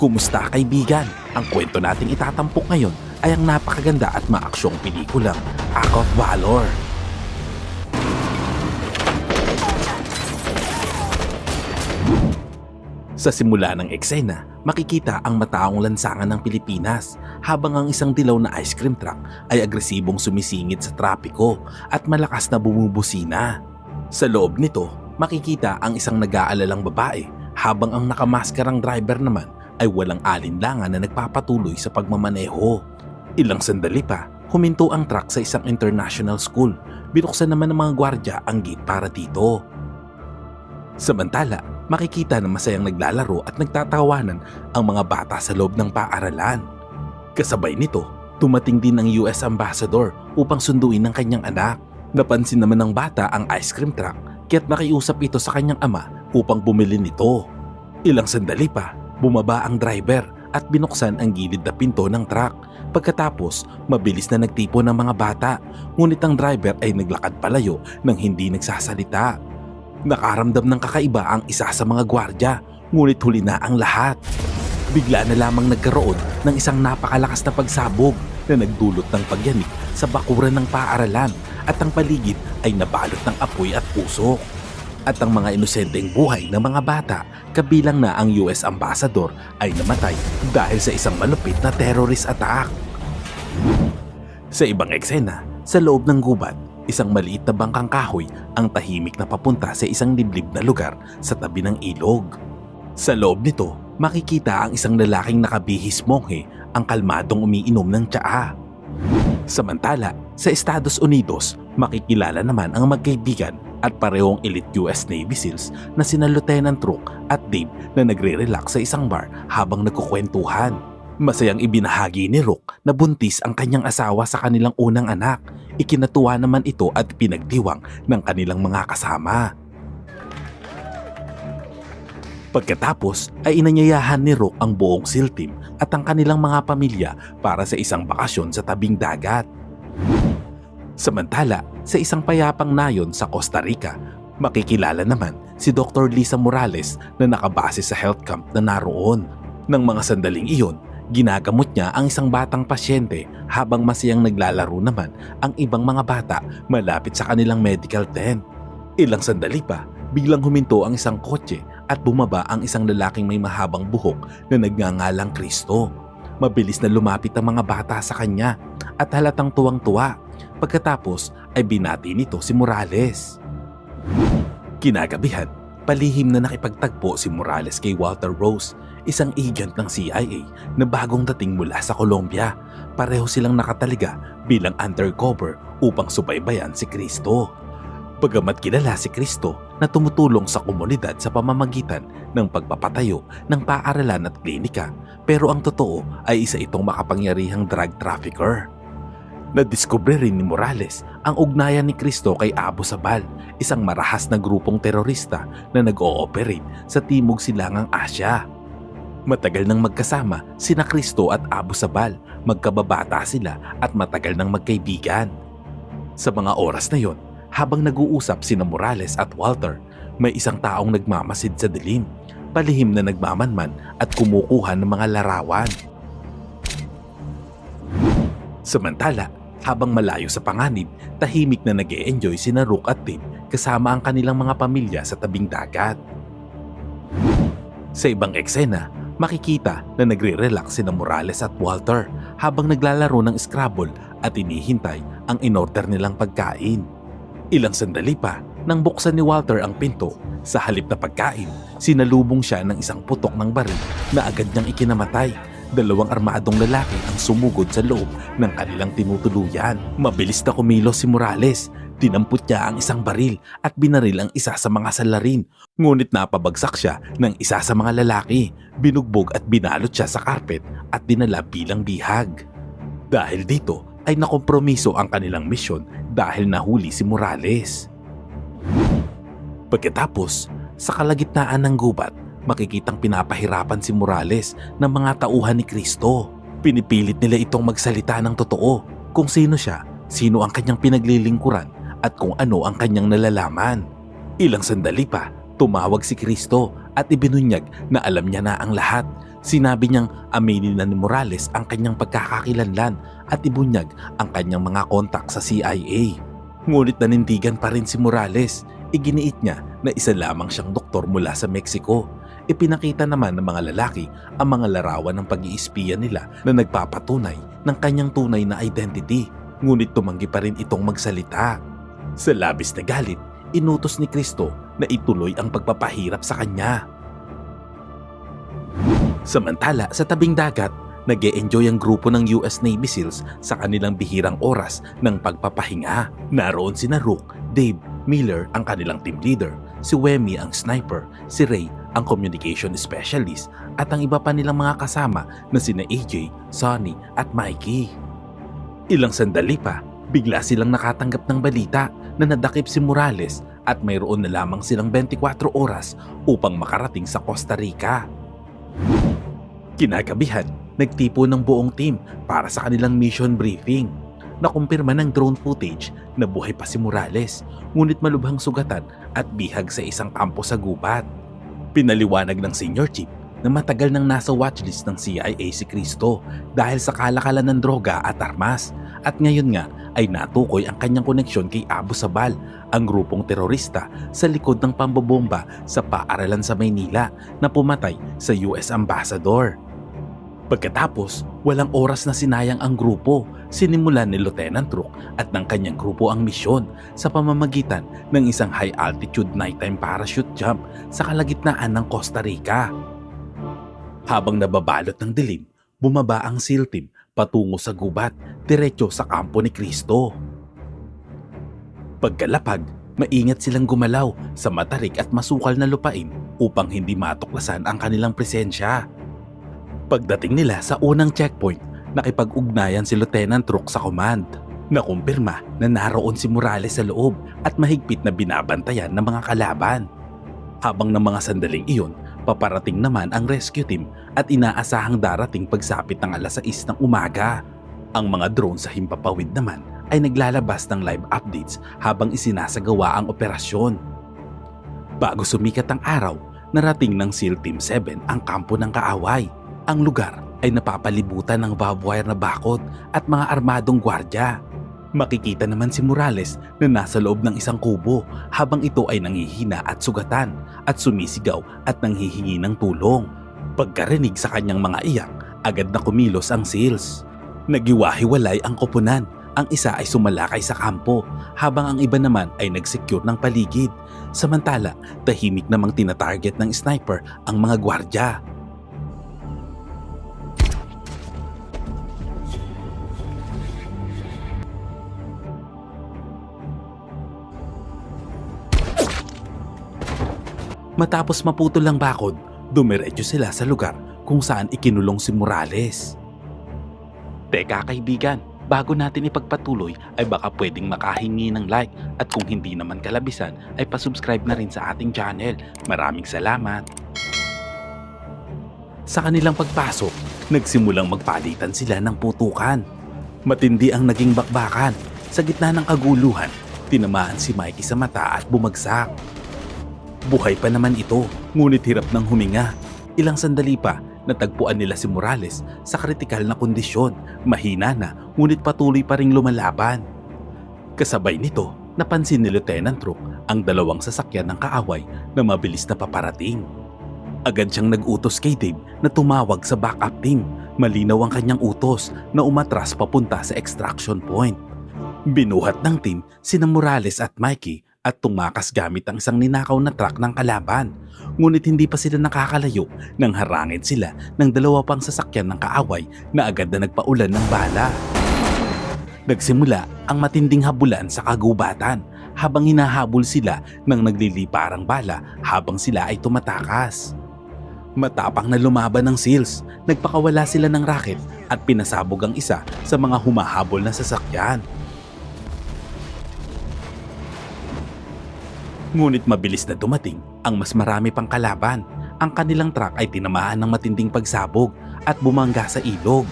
Kumusta kaibigan? Ang kwento nating itatampok ngayon ay ang napakaganda at maaksyong pelikulang Act of Valor. Sa simula ng eksena, makikita ang mataong lansangan ng Pilipinas habang ang isang dilaw na ice cream truck ay agresibong sumisingit sa trapiko at malakas na bumubusina. Sa loob nito, makikita ang isang nag-aalalang babae habang ang nakamaskarang driver naman ay walang alinlangan na nagpapatuloy sa pagmamaneho. Ilang sandali pa, huminto ang truck sa isang international school. Binuksan naman ng mga gwardya ang gate para dito. Samantala, makikita na masayang naglalaro at nagtatawanan ang mga bata sa loob ng paaralan. Kasabay nito, tumating din ang US Ambassador upang sunduin ang kanyang anak. Napansin naman ng bata ang ice cream truck kaya't nakiusap ito sa kanyang ama upang bumili nito. Ilang sandali pa, bumaba ang driver at binuksan ang gilid na pinto ng truck. Pagkatapos, mabilis na nagtipo ng mga bata, ngunit ang driver ay naglakad palayo nang hindi nagsasalita. Nakaramdam ng kakaiba ang isa sa mga gwardya, ngunit huli na ang lahat. Bigla na lamang nagkaroon ng isang napakalakas na pagsabog na nagdulot ng pagyanig sa bakuran ng paaralan at ang paligid ay nabalot ng apoy at usok. At ang mga inosenteng buhay ng mga bata, kabilang na ang US Ambassador ay namatay dahil sa isang malupit na terrorist attack. Sa ibang eksena, sa loob ng gubat, isang maliit na bangkang kahoy ang tahimik na papunta sa isang liblib na lugar sa tabi ng ilog. Sa loob nito, makikita ang isang lalaking nakabihis monghe ang kalmadong umiinom ng tsaa. Samantala, sa Estados Unidos, makikilala naman ang magkaibigan at parehong elite US Navy SEALs na sina Lieutenant Rook at Dave na nagre-relax sa isang bar habang nagkukwentuhan. Masayang ibinahagi ni Rook na buntis ang kanyang asawa sa kanilang unang anak. Ikinatuwa naman ito at pinagdiwang ng kanilang mga kasama. Pagkatapos ay inanyayahan ni Rook ang buong SEAL team at ang kanilang mga pamilya para sa isang bakasyon sa tabing dagat. Samantala, sa isang payapang nayon sa Costa Rica, makikilala naman si Dr. Lisa Morales na nakabase sa health camp na naroon. Nang mga sandaling iyon, ginagamot niya ang isang batang pasyente habang masayang naglalaro naman ang ibang mga bata malapit sa kanilang medical tent. Ilang sandali pa, biglang huminto ang isang kotse at bumaba ang isang lalaking may mahabang buhok na nagngangalang Kristo. Mabilis na lumapit ang mga bata sa kanya at halatang tuwang-tuwa. Pagkatapos ay binati nito si Morales. Kinagabihan, palihim na nakipagtagpo si Morales kay Walter Rose, isang agent ng CIA na bagong dating mula sa Colombia. Pareho silang nakataliga bilang undercover upang subaybayan si Kristo. Bagamat kilala si Kristo na tumutulong sa komunidad sa pamamagitan ng pagpapatayo ng paaralan at klinika, pero ang totoo ay isa itong makapangyarihang drug trafficker. Nadiskubre rin ni Morales ang ugnayan ni Kristo kay Abu Sabal, isang marahas na grupong terorista na nag-ooperate sa Timog Silangang Asya. Matagal nang magkasama sina Kristo at Abu Sabal, magkababata sila at matagal nang magkaibigan. Sa mga oras na yon, habang nag-uusap sina Morales at Walter, may isang taong nagmamasid sa dilim, palihim na nagmamanman at kumukuha ng mga larawan. Samantala, habang malayo sa panganib, tahimik na nag enjoy sina Rook at Tim kasama ang kanilang mga pamilya sa tabing dagat. Sa ibang eksena, makikita na nagre-relax sina Morales at Walter habang naglalaro ng Scrabble at inihintay ang inorder nilang pagkain. Ilang sandali pa nang buksan ni Walter ang pinto, sa halip na pagkain, sinalubong siya ng isang putok ng baril na agad niyang ikinamatay. Dalawang armadong lalaki ang sumugod sa loob ng kanilang tinutuluyan. Mabilis na kumilos si Morales. Dinampot niya ang isang baril at binaril ang isa sa mga salarin. Ngunit napabagsak siya ng isa sa mga lalaki. Binugbog at binalot siya sa karpet at dinala bilang bihag. Dahil dito ay nakompromiso ang kanilang misyon dahil nahuli si Morales. Pagkatapos, sa kalagitnaan ng gubat, makikitang pinapahirapan si Morales ng mga tauhan ni Kristo. Pinipilit nila itong magsalita ng totoo kung sino siya, sino ang kanyang pinaglilingkuran at kung ano ang kanyang nalalaman. Ilang sandali pa, tumawag si Kristo at ibinunyag na alam niya na ang lahat. Sinabi niyang aminin na ni Morales ang kanyang pagkakakilanlan at ibunyag ang kanyang mga kontak sa CIA. Ngunit nanindigan pa rin si Morales. Iginiit niya na isa lamang siyang doktor mula sa Mexico. Ipinakita naman ng mga lalaki ang mga larawan ng pag-iispiya nila na nagpapatunay ng kanyang tunay na identity. Ngunit tumanggi pa rin itong magsalita. Sa labis na galit, inutos ni Kristo na ituloy ang pagpapahirap sa kanya. Samantala, sa tabing dagat, nag enjoy ang grupo ng US Navy SEALs sa kanilang bihirang oras ng pagpapahinga. Naroon sina Rook, Dave, Miller ang kanilang team leader, si Wemi ang sniper, si Ray ang communication specialist at ang iba pa nilang mga kasama na sina AJ, Sonny at Mikey. Ilang sandali pa, bigla silang nakatanggap ng balita na nadakip si Morales at mayroon na lamang silang 24 oras upang makarating sa Costa Rica. Kinagabihan, nagtipo ng buong team para sa kanilang mission briefing. Nakumpirma ng drone footage na buhay pa si Morales, ngunit malubhang sugatan at bihag sa isang kampo sa gubat. Pinaliwanag ng senior chief na matagal nang nasa watchlist ng CIA si Cristo dahil sa kalakalan ng droga at armas at ngayon nga ay natukoy ang kanyang koneksyon kay Abu Sabal, ang grupong terorista sa likod ng pambobomba sa paaralan sa Maynila na pumatay sa US Ambassador. Pagkatapos, walang oras na sinayang ang grupo. Sinimulan ni Lieutenant Rook at ng kanyang grupo ang misyon sa pamamagitan ng isang high-altitude nighttime parachute jump sa kalagitnaan ng Costa Rica. Habang nababalot ng dilim, bumaba ang SEAL team patungo sa gubat, diretso sa kampo ni Kristo. Pagkalapag, maingat silang gumalaw sa matarik at masukal na lupain upang hindi matuklasan ang kanilang presensya. Pagdating nila sa unang checkpoint, nakipag-ugnayan si Lieutenant Rook sa command. Nakumpirma na naroon si Morales sa loob at mahigpit na binabantayan ng mga kalaban. Habang ng mga sandaling iyon, paparating naman ang rescue team at inaasahang darating pagsapit ng alas 6 ng umaga. Ang mga drone sa himpapawid naman ay naglalabas ng live updates habang isinasagawa ang operasyon. Bago sumikat ang araw, narating ng SEAL Team 7 ang kampo ng kaaway. Ang lugar ay napapalibutan ng barbed na bakod at mga armadong gwardya. Makikita naman si Morales na nasa loob ng isang kubo habang ito ay nangihina at sugatan at sumisigaw at nanghihingi ng tulong. Pagkarinig sa kanyang mga iyak, agad na kumilos ang SEALs. Nagiwahiwalay ang koponan. Ang isa ay sumalakay sa kampo habang ang iba naman ay nagsecure ng paligid. Samantala, tahimik namang tinatarget ng sniper ang mga gwardya. Matapos maputol ang bakod, dumiretso sila sa lugar kung saan ikinulong si Morales. Teka kaibigan, bago natin ipagpatuloy ay baka pwedeng makahingi ng like at kung hindi naman kalabisan ay pasubscribe na rin sa ating channel. Maraming salamat! Sa kanilang pagpasok, nagsimulang magpalitan sila ng putukan. Matindi ang naging bakbakan. Sa gitna ng kaguluhan, tinamaan si Mikey sa mata at bumagsak. Buhay pa naman ito, ngunit hirap ng huminga. Ilang sandali pa, natagpuan nila si Morales sa kritikal na kondisyon. Mahina na, ngunit patuloy pa ring lumalaban. Kasabay nito, napansin ni Lieutenant Rook ang dalawang sasakyan ng kaaway na mabilis na paparating. Agad siyang nag-utos kay Dave na tumawag sa backup team. Malinaw ang kanyang utos na umatras papunta sa extraction point. Binuhat ng team sina Morales at Mikey at tumakas gamit ang isang ninakaw na truck ng kalaban. Ngunit hindi pa sila nakakalayo nang harangin sila ng dalawa pang sasakyan ng kaaway na agad na nagpaulan ng bala. Nagsimula ang matinding habulan sa kagubatan habang hinahabol sila ng nagliliparang bala habang sila ay tumatakas. Matapang na lumaban ng SEALs, nagpakawala sila ng racket at pinasabog ang isa sa mga humahabol na sasakyan. Ngunit mabilis na dumating ang mas marami pang kalaban. Ang kanilang truck ay tinamaan ng matinding pagsabog at bumangga sa ilog.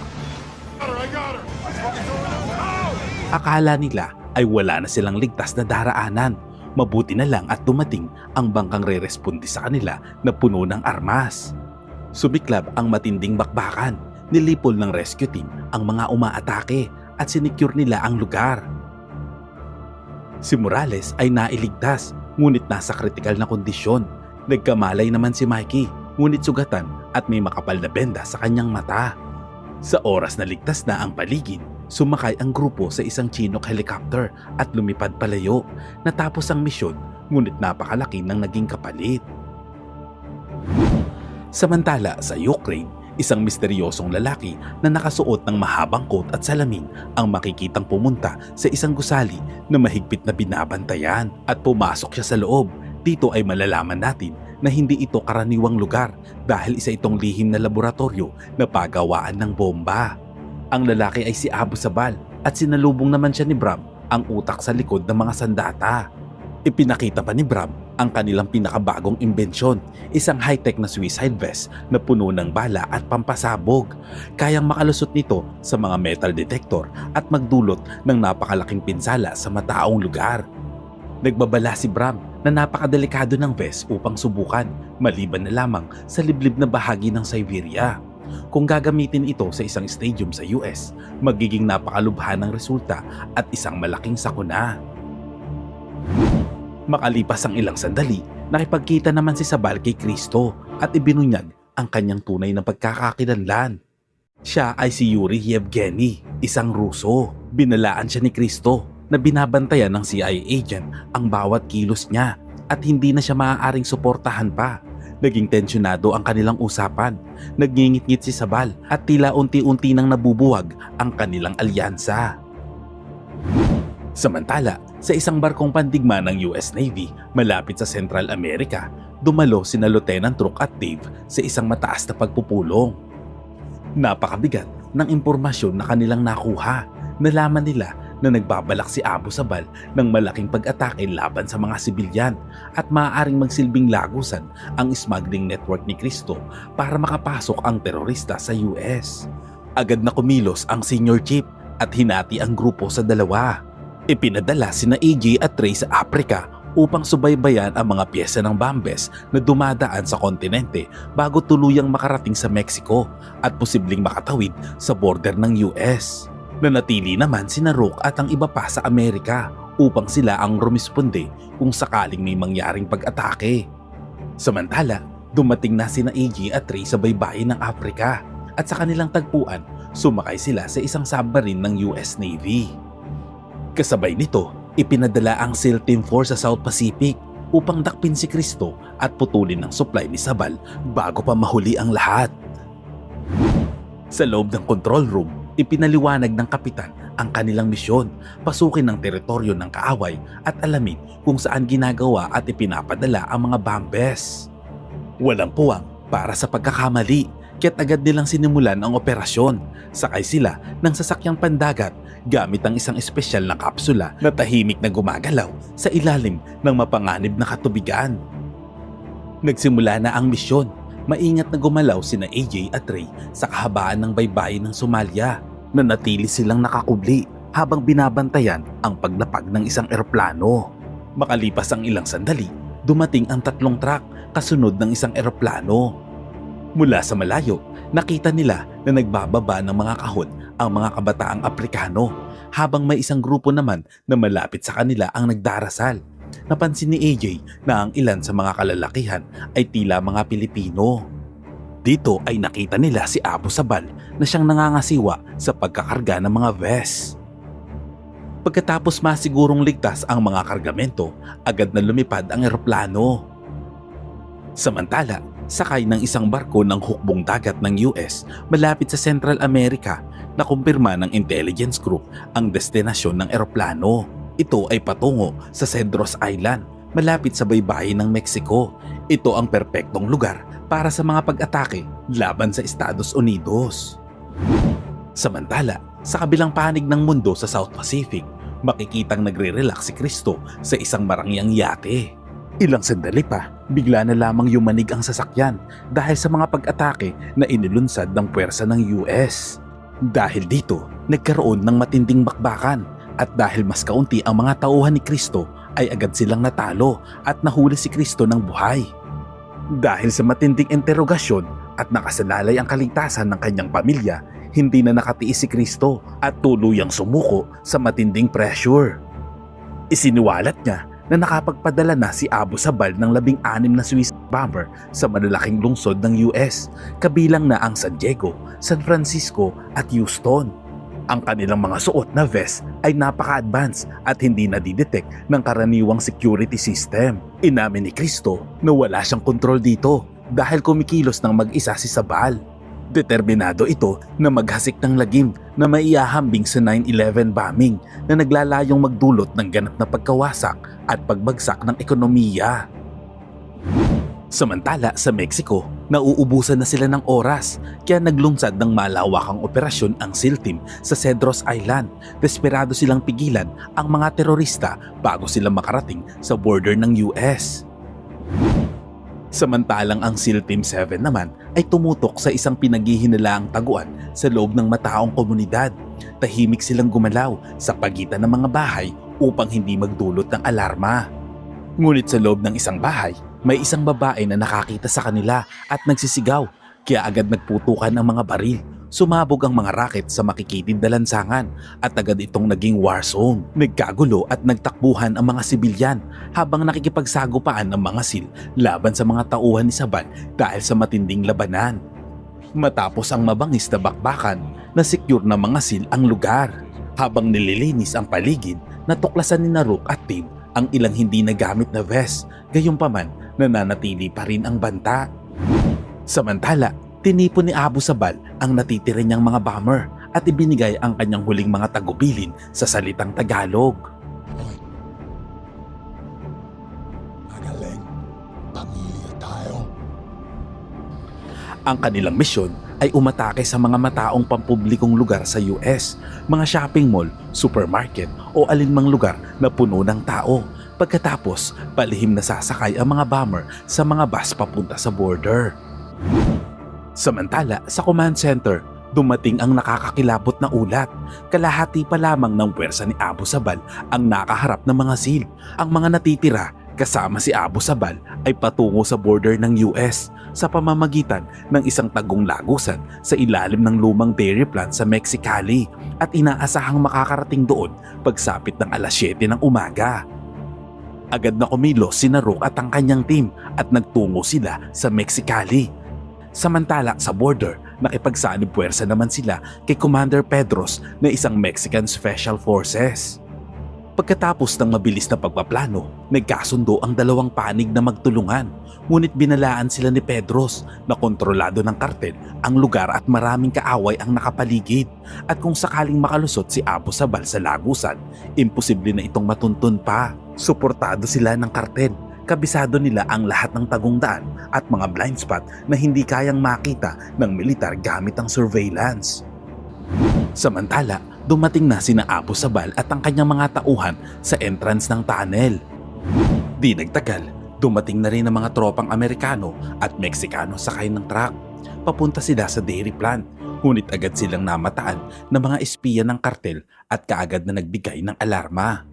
Akala nila ay wala na silang ligtas na daraanan. mabuti na lang at dumating ang bangkang re-responde sa kanila na puno ng armas. Sumiklab ang matinding bakbakan, nilipol ng rescue team ang mga umaatake at sinecure nila ang lugar. Si Morales ay nailigtas ngunit nasa kritikal na kondisyon. Nagkamalay naman si Mikey ngunit sugatan at may makapal na benda sa kanyang mata. Sa oras na ligtas na ang paligid, sumakay ang grupo sa isang Chinook helicopter at lumipad palayo. Natapos ang misyon ngunit napakalaki ng naging kapalit. Samantala sa Ukraine, isang misteryosong lalaki na nakasuot ng mahabang coat at salamin ang makikitang pumunta sa isang gusali na mahigpit na binabantayan at pumasok siya sa loob. Dito ay malalaman natin na hindi ito karaniwang lugar dahil isa itong lihim na laboratorio na pagawaan ng bomba. Ang lalaki ay si Abu Sabal at sinalubong naman siya ni Bram ang utak sa likod ng mga sandata. Ipinakita pa ni Bram ang kanilang pinakabagong imbensyon, isang high-tech na suicide vest na puno ng bala at pampasabog. Kayang makalusot nito sa mga metal detector at magdulot ng napakalaking pinsala sa mataong lugar. Nagbabala si Bram na napakadelikado ng vest upang subukan maliban na lamang sa liblib na bahagi ng Siberia. Kung gagamitin ito sa isang stadium sa US, magiging napakalubhan ng resulta at isang malaking sakuna. Makalipas ang ilang sandali, nakipagkita naman si Sabal kay Kristo at ibinunyag ang kanyang tunay na pagkakakilanlan. Siya ay si Yuri Yevgeny, isang Ruso. Binalaan siya ni Kristo na binabantayan ng CIA agent ang bawat kilos niya at hindi na siya maaaring suportahan pa. Naging tensyonado ang kanilang usapan. Nagngingit-ngit si Sabal at tila unti-unti nang nabubuwag ang kanilang alyansa. Samantala, sa isang barkong pandigma ng US Navy malapit sa Central America, dumalo sina Lieutenant Truk at Dave sa isang mataas na pagpupulong. Napakabigat ng impormasyon na kanilang nakuha. Nalaman nila na nagbabalak si Abu Sabal ng malaking pag-atake laban sa mga sibilyan at maaaring magsilbing lagusan ang smuggling network ni Cristo para makapasok ang terorista sa US. Agad na kumilos ang senior chief at hinati ang grupo sa dalawa. Ipinadala sina AJ at Trey sa Africa upang subaybayan ang mga pyesa ng Bambes na dumadaan sa kontinente bago tuluyang makarating sa Mexico at posibleng makatawid sa border ng US. Nanatili naman si Rook at ang iba pa sa Amerika upang sila ang rumisponde kung sakaling may mangyaring pag-atake. Samantala, dumating na sina AJ at Trey sa baybayin ng Afrika at sa kanilang tagpuan, sumakay sila sa isang submarine ng US Navy. Kasabay nito, ipinadala ang SEAL Team 4 sa South Pacific upang dakpin si Kristo at putulin ang supply ni Sabal bago pa mahuli ang lahat. Sa loob ng control room, ipinaliwanag ng kapitan ang kanilang misyon, pasukin ang teritoryo ng kaaway at alamin kung saan ginagawa at ipinapadala ang mga bambes. Walang puwang para sa pagkakamali, kaya't agad nilang sinimulan ang operasyon. Sakay sila ng sasakyang pandagat gamit ang isang espesyal na kapsula na tahimik na gumagalaw sa ilalim ng mapanganib na katubigan. Nagsimula na ang misyon. Maingat na gumalaw sina AJ at Ray sa kahabaan ng baybayin ng Somalia na natili silang nakakubli habang binabantayan ang paglapag ng isang eroplano. Makalipas ang ilang sandali, dumating ang tatlong truck kasunod ng isang eroplano. Mula sa malayo, nakita nila na nagbababa ng mga kahon ang mga kabataang Aprikano habang may isang grupo naman na malapit sa kanila ang nagdarasal. Napansin ni AJ na ang ilan sa mga kalalakihan ay tila mga Pilipino. Dito ay nakita nila si Abu Sabal na siyang nangangasiwa sa pagkakarga ng mga vest. Pagkatapos masigurong ligtas ang mga kargamento, agad na lumipad ang eroplano. Samantala, sakay ng isang barko ng hukbong dagat ng US malapit sa Central America na kumpirma ng intelligence group ang destinasyon ng eroplano. Ito ay patungo sa Cedros Island malapit sa baybayin ng Mexico. Ito ang perpektong lugar para sa mga pag-atake laban sa Estados Unidos. Samantala, sa kabilang panig ng mundo sa South Pacific, makikitang nagre-relax si Kristo sa isang marangyang yate. Ilang sandali pa, bigla na lamang yumanig ang sasakyan dahil sa mga pag-atake na inilunsad ng puwersa ng US. Dahil dito, nagkaroon ng matinding bakbakan at dahil mas kaunti ang mga tauhan ni Kristo ay agad silang natalo at nahuli si Kristo ng buhay. Dahil sa matinding interogasyon at nakasalalay ang kaligtasan ng kanyang pamilya, hindi na nakatiis si Kristo at tuluyang sumuko sa matinding pressure. Isiniwalat niya na nakapagpadala na si Abu Sabal ng labing-anim na Swiss bomber sa malalaking lungsod ng US, kabilang na ang San Diego, San Francisco at Houston. Ang kanilang mga suot na vest ay napaka-advance at hindi nadidetect ng karaniwang security system. Inamin ni Kristo na wala siyang kontrol dito dahil kumikilos ng mag-isa si Sabal. Determinado ito na maghasik ng lagim na maiyahambing sa 9-11 bombing na naglalayong magdulot ng ganap na pagkawasak at pagbagsak ng ekonomiya. Samantala sa Mexico, nauubusan na sila ng oras kaya naglunsad ng malawakang operasyon ang SEAL Team sa Cedros Island. Desperado silang pigilan ang mga terorista bago sila makarating sa border ng US. Samantalang ang SEAL Team 7 naman ay tumutok sa isang pinaghihinalaang taguan sa loob ng mataong komunidad. Tahimik silang gumalaw sa pagitan ng mga bahay upang hindi magdulot ng alarma. Ngunit sa loob ng isang bahay, may isang babae na nakakita sa kanila at nagsisigaw kaya agad nagputukan ang mga baril. Sumabog ang mga raket sa makikitid na lansangan at agad itong naging war zone. Nagkagulo at nagtakbuhan ang mga sibilyan habang nakikipagsagupaan ang mga sil laban sa mga tauhan ni Sabal dahil sa matinding labanan. Matapos ang mabangis na bakbakan, na-secure ng mga sil ang lugar. Habang nililinis ang paligid, natuklasan ni Naruk at Tim ang ilang hindi nagamit na vest, gayunpaman nananatili pa rin ang banta. Samantala, tinipon ni Abu Sabal ang natitira niyang mga bomber at ibinigay ang kanyang huling mga tagubilin sa salitang Tagalog. Magaling. Pamilya tayo. Ang kanilang misyon ay umatake sa mga mataong pampublikong lugar sa US, mga shopping mall, supermarket o alinmang lugar na puno ng tao. Pagkatapos, palihim na sasakay ang mga bomber sa mga bus papunta sa border. Samantala, sa command center, dumating ang nakakakilabot na ulat. Kalahati pa lamang ng pwersa ni Abu Sabal ang nakaharap ng mga SEAL. Ang mga natitira kasama si Abu Sabal ay patungo sa border ng US sa pamamagitan ng isang tagong lagusan sa ilalim ng lumang dairy plant sa Mexicali at inaasahang makakarating doon pagsapit ng alas 7 ng umaga. Agad na kumilos si Naruk at ang kanyang team at nagtungo sila sa Mexicali. Samantala sa border, nakipagsanib puwersa naman sila kay Commander Pedros na isang Mexican Special Forces. Pagkatapos ng mabilis na pagpaplano, nagkasundo ang dalawang panig na magtulungan. Ngunit binalaan sila ni Pedros na kontrolado ng kartel ang lugar at maraming kaaway ang nakapaligid. At kung sakaling makalusot si Abu Sabal sa lagusan, imposible na itong matuntun pa. Suportado sila ng kartel. Kabisado nila ang lahat ng tagungdaan at mga blind spot na hindi kayang makita ng militar gamit ang surveillance. Samantala, dumating na sina Abu Sabal at ang kanyang mga tauhan sa entrance ng tunnel. Di nagtagal, dumating na rin ang mga tropang Amerikano at Meksikano sakay ng truck. Papunta sila sa dairy plant, ngunit agad silang namataan ng mga espiya ng kartel at kaagad na nagbigay ng alarma.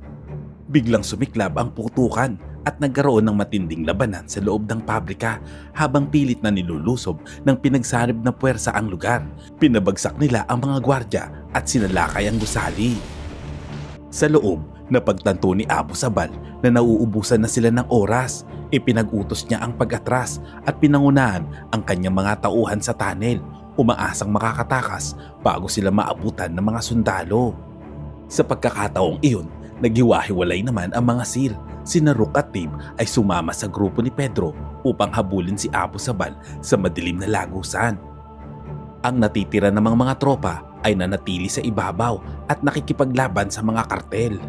Biglang sumiklab ang putukan at nagkaroon ng matinding labanan sa loob ng pabrika habang pilit na nilulusob ng pinagsanib na puwersa ang lugar. Pinabagsak nila ang mga gwardya at sinalakay ang gusali. Sa loob, napagtanto ni Abu Sabal na nauubusan na sila ng oras. Ipinag-utos niya ang pag-atras at pinangunahan ang kanyang mga tauhan sa tunnel, umaasang makakatakas bago sila maabutan ng mga sundalo. Sa pagkakataong iyon, naghiwa-hiwalay naman ang mga SEAL. Si Naruk at Tim ay sumama sa grupo ni Pedro upang habulin si Abu Sabal sa madilim na lagusan. Ang natitira namang mga tropa ay nanatili sa ibabaw at nakikipaglaban sa mga kartel.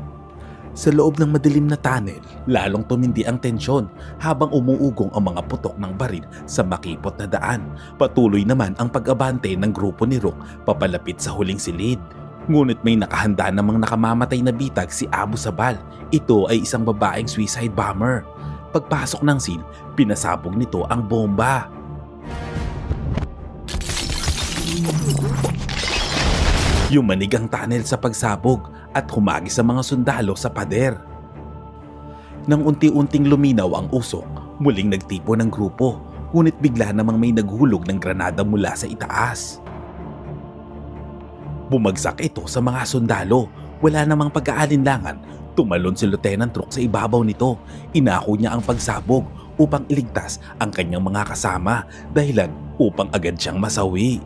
Sa loob ng madilim na tunnel, lalong tumindi ang tensyon habang umuugong ang mga putok ng baril sa makipot na daan. Patuloy naman ang pag-abante ng grupo ni Rook papalapit sa huling silid. Ngunit may nakahanda namang nakamamatay na bitag si Abu Sabal. Ito ay isang babaeng suicide bomber. Pagpasok ng scene, pinasabog nito ang bomba. Yumanig ang tunnel sa pagsabog at humagi sa mga sundalo sa pader. Nang unti-unting luminaw ang usok, muling nagtipo ng grupo, ngunit bigla namang may naghulog ng granada mula sa itaas. Bumagsak ito sa mga sundalo. Wala namang pagkaalinlangan. Tumalon si Lieutenant Rook sa ibabaw nito. Inako niya ang pagsabog upang iligtas ang kanyang mga kasama dahilan upang agad siyang masawi.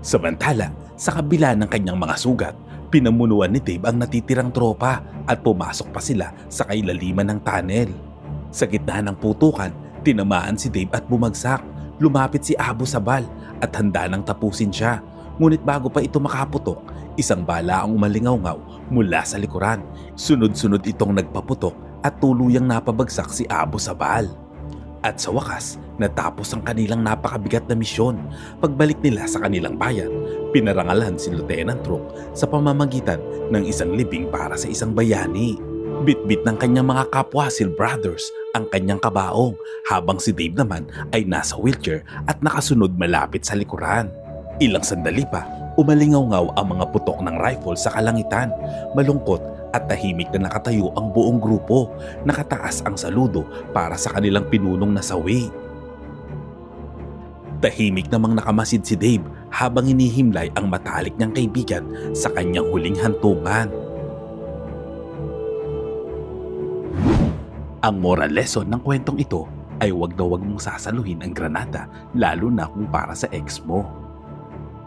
Samantala, sa kabila ng kanyang mga sugat, pinamunuan ni Dave ang natitirang tropa at pumasok pa sila sa kailaliman ng tunnel. Sa gitna ng putukan, tinamaan si Dave at bumagsak. Lumapit si Abu Sabal at handa nang tapusin siya. Ngunit bago pa ito makaputok, isang bala ang umalingaw mula sa likuran. Sunod-sunod itong nagpaputok at tuluyang napabagsak si Abu Sabal. At sa wakas, natapos ang kanilang napakabigat na misyon. Pagbalik nila sa kanilang bayan, pinarangalan si Lieutenant Rook sa pamamagitan ng isang libing para sa isang bayani. Bitbit ng kanyang mga kapwa Sil Brothers ang kanyang kabaong habang si Dave naman ay nasa wheelchair at nakasunod malapit sa likuran. Ilang sandali pa, umalingaw ang mga putok ng rifle sa kalangitan. Malungkot at tahimik na nakatayo ang buong grupo. Nakataas ang saludo para sa kanilang pinunong nasawi. Tahimik namang nakamasid si Dave habang inihimlay ang matalik niyang kaibigan sa kanyang huling hantungan. Ang moral lesson ng kwentong ito ay wag na wag mong sasaluhin ang granada lalo na kung para sa ex mo.